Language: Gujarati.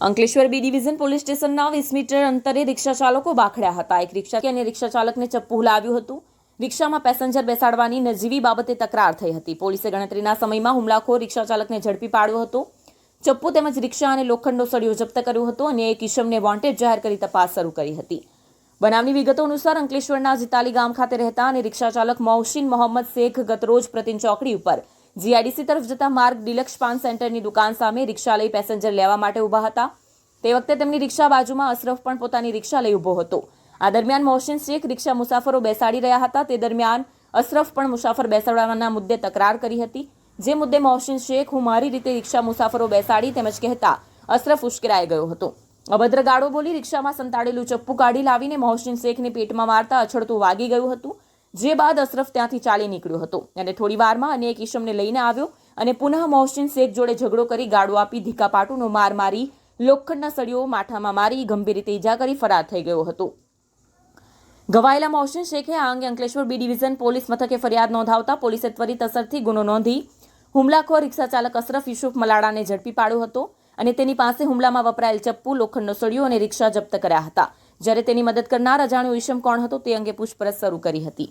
અંકલેશ્વર બી ડિવિઝન પોલીસ સ્ટેશનના વીસ મીટર અંતરે રિક્ષા ચાલકો બાખડ્યા હતા. એક રિક્ષા અને રિક્ષા ચાલકને ચપ્પુ લાવ્યું હતું. રિક્ષામાં પેસેન્જર બેસાડવાની નજીવી બાબતે તકરાર થઈ હતી. પોલીસે ગણતરીના સમયમાં હુમલાખોર રિક્ષા ચાલકને ઝડપી પાડ્યો હતો. ચપ્પુ તેમજ રિક્ષા અને લોખંડનો સળિયો જપ્ત કર્યો હતો અને એક ઈસમને વોન્ટેડ જાહેર કરી તપાસ શરૂ કરી હતી. બનાવની વિગતો અનુસાર અંકલેશ્વરના જીતાલી ગામ ખાતે રહેતા અને રિક્ષા ચાલક મોહસિન મોહમ્મદ શેખ ગતરોજ પ્રતિન ચોકડી ઉપર જીઆઈડીસી તરફ જતા માર્ગ ડિલક્ષ પાન સેન્ટરની દુકાન સામે રિક્ષા લઈ પેસેન્જર લેવા માટે ઊભા હતા. તે વખતે તેમની રિક્ષા બાજુમાં અશરફ પણ પોતાની રિક્ષા લઈ ઊભો હતો. આ દરમિયાન મોહસિન શેખ રિક્ષા મુસાફરો બેસાડી રહ્યા હતા. તે દરમિયાન અશરફ પણ મુસાફર બેસાડવાના મુદ્દે તકરાર કરી હતી. જે મુદ્દે મોહસિન શેખ હું મારી રીતે રિક્ષા મુસાફરો બેસાડી તેમજ કહેતા અશરફ ઉશ્કેરાઈ ગયો હતો. અભદ્ર ગાળો બોલી રિક્ષામાં સંતાડેલું ચપ્પુ કાઢી લાવીને મોહસિન શેખને પેટમાં મારતા અછડતું વાગી ગયું હતું. જે બાદ અશરફ ત્યાંથી ચાલી નીકળ્યો હતો. અને થોડી વારમાં અને એક ઈશમને લઈને આવ્યો અને પુનઃ મોહસિન શેખ જોડે ઝઘડો કરી ગાળો આપી ધીકા પાટુનો માર મારી લોખંડના સળીઓ માથામાં મારી ગંભીર રીતે ઈજા કરી ફરાર થઈ ગયો હતો. ઘવાયેલા મોહસિન શેખે આ અંગે અંકલેશ્વર બી ડિવિઝન પોલીસ મથકે ફરિયાદ નોંધાવતા પોલીસે ત્વરિત અસરથી ગુનો નોંધી હુમલાખોર રિક્ષા ચાલક અશરફ યુસુફ મલાડાને ઝડપી પાડ્યો હતો અને તેની પાસે હુમલામાં વપરાયેલ ચપ્પુ, લોખંડનો સળિયો અને રિક્ષા જપ્ત કર્યા હતા. જ્યારે તેની મદદ કરનાર અજાણ્યો ઈશમ કોણ હતો તે અંગે પૂછપરછ શરૂ કરી હતી.